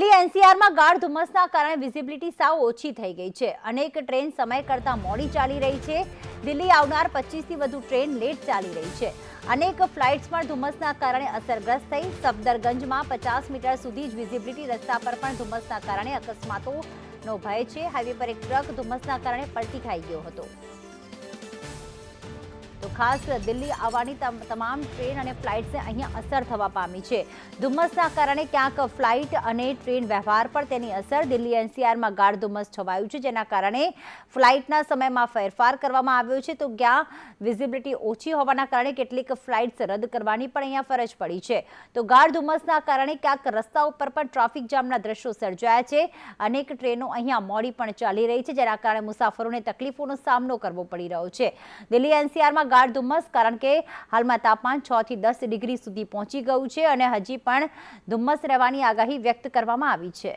દિલ્હી એનસીઆરમાં ગાઢ ધુમ્મસના કારણે વિઝિબિલિટી સાવ ઓછી થઈ ગઈ છે. અનેક ટ્રેન સમય કરતાં મોડી ચાલી રહી છે. દિલ્હી આવનાર પચીસથી વધુ ટ્રેન લેટ ચાલી રહી છે. અનેક ફ્લાઇટ્સ પણ ધુમ્મસના કારણે અસરગ્રસ્ત થઈ. સફદરગંજમાં પચાસ મીટર સુધી જ વિઝિબિલિટી રસ્તા પર પણ ધુમ્મસના કારણે અકસ્માતોનો ભય છે. હાઈવે પર એક ટ્રક ધુમ્મસના કારણે પલટી ખાઈ ગયો હતો. ખાસ દિલ્હી આવવાની તમ- તમામ ટ્રેન અને ફ્લાઇટ્સને અહીંયા અસર થવા પામી છે. ધુમ્મસના કારણે ક્યાંક ફ્લાઇટ અને ટ્રેન વ્યવહાર પર તેની અસર દિલ્હી એનસીઆરમાં ગાઢ ધુમ્મસ છવાયું છે, જેના કારણે ફ્લાઇટના સમયમાં ફેરફાર કરવામાં આવ્યો છે. તો ક્યાં વિઝિબિલિટી ઓછી હોવાના કારણે કેટલીક ફ્લાઇટ્સ રદ કરવાની પણ અહીંયા ફરજ પડી છે. તો ગાઢ ધુમ્મસના કારણે ક્યાંક રસ્તા ઉપર પણ ટ્રાફિક જામના દ્રશ્યો સર્જાયા છે. અનેક ટ્રેનો અહીંયા મોડી પણ ચાલી રહી છે, જેના કારણે મુસાફરોને તકલીફોનો સામનો કરવો પડી રહ્યો છે. દિલ્હી એનસીઆરમાં ગાઢ ધુમ્મસ, કારણ કે હાલમાં તાપમાન છ થી દસ ડિગ્રી સુધી પહોંચી ગયું છે અને હજી પણ ધુમ્મસ રહેવાની આગાહી વ્યક્ત કરવામાં આવી છે.